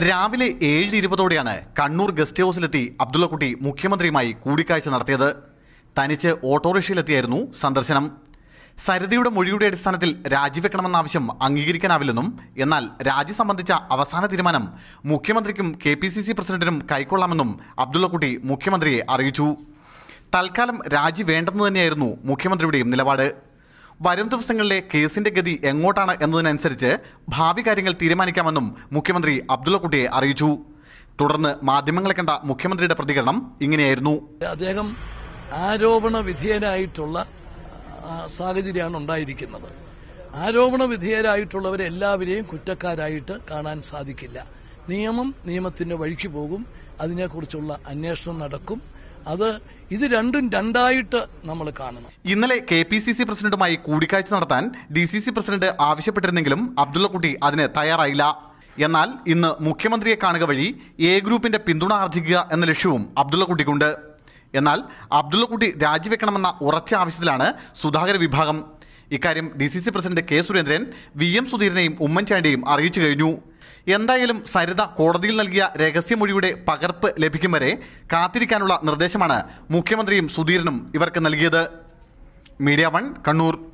രാവിലെ ഏഴ് ഇരുപതോടെയാണ് കണ്ണൂർ ഗസ്റ്റ് ഹൗസിലെത്തി അബ്ദുള്ളക്കുട്ടി മുഖ്യമന്ത്രിയുമായി കൂടിക്കാഴ്ച നടത്തിയത്. തനിച്ച് ഓട്ടോറിക്ഷയിലെത്തിയായിരുന്നു സന്ദർശനം. സരിതയുടെ മൊഴിയുടെ അടിസ്ഥാനത്തിൽ രാജിവെക്കണമെന്ന ആവശ്യം അംഗീകരിക്കാനാവില്ലെന്നും എന്നാൽ രാജി സംബന്ധിച്ച അവസാന തീരുമാനം മുഖ്യമന്ത്രിക്കും കെ പി സി സി പ്രസിഡന്റിനും കൈക്കൊള്ളാമെന്നും അബ്ദുള്ളക്കുട്ടി മുഖ്യമന്ത്രിയെ അറിയിച്ചു. തൽക്കാലം രാജി വേണ്ടെന്ന് തന്നെയായിരുന്നു മുഖ്യമന്ത്രിയുടെയും നിലപാട്. വരും ദിവസങ്ങളിലെ കേസിന്റെ ഗതി എങ്ങോട്ടാണ് എന്നതിനനുസരിച്ച് ഭാവി കാര്യങ്ങൾ തീരുമാനിക്കാമെന്നും മുഖ്യമന്ത്രി അബ്ദുള്ളക്കുട്ടിയെ അറിയിച്ചു. തുടർന്ന് മാധ്യമങ്ങളെ കണ്ട മുഖ്യമന്ത്രിയുടെ പ്രതികരണം ഇങ്ങനെയായിരുന്നു. അദ്ദേഹം ആരോപണ വിധേയനായിട്ടുള്ള സാഹചര്യമാണ് ഉണ്ടായിരിക്കുന്നത്. ആരോപണ വിധേയരായിട്ടുള്ളവരെ എല്ലാവരെയും കുറ്റക്കാരായിട്ട് കാണാൻ സാധിക്കില്ല. നിയമം നിയമത്തിന്റെ വഴിക്ക് പോകും. അതിനെക്കുറിച്ചുള്ള അന്വേഷണം നടക്കും. അത് ഇത് രണ്ടും രണ്ടായിട്ട് നമ്മൾ കാണണം. ഇന്നലെ കെ പി സി സി പ്രസിഡന്റുമായി കൂടിക്കാഴ്ച നടത്താൻ ഡി സി സി പ്രസിഡന്റ് ആവശ്യപ്പെട്ടിരുന്നെങ്കിലും അബ്ദുള്ളക്കുട്ടി അതിന് തയ്യാറായില്ല. എന്നാൽ ഇന്ന് മുഖ്യമന്ത്രിയെ കാണുക വഴി എ ഗ്രൂപ്പിന്റെ പിന്തുണ ആർജിക്കുക എന്ന ലക്ഷ്യവും അബ്ദുള്ളക്കുട്ടിക്കുണ്ട് എന്നാൽ അബ്ദുള്ളക്കുട്ടി രാജിവെക്കണമെന്ന ഉറച്ച ആവശ്യത്തിലാണ് സുധാകര വിഭാഗം. ഇക്കാര്യം D C C president K Surendran V M സുധീരനെയും ഉമ്മൻചാണ്ടിയും അറിയിച്ചു കഴിഞ്ഞു. എന്തായാലും സരിത കോടതിയിൽ നൽകിയ രഹസ്യമൊഴിയുടെ പകർപ്പ് ലഭിക്കും വരെ കാത്തിരിക്കാനുള്ള നിർദ്ദേശമാണ് മുഖ്യമന്ത്രിയും സുധീരനും ഇവർക്ക് നൽകിയത്. Media One Kannur.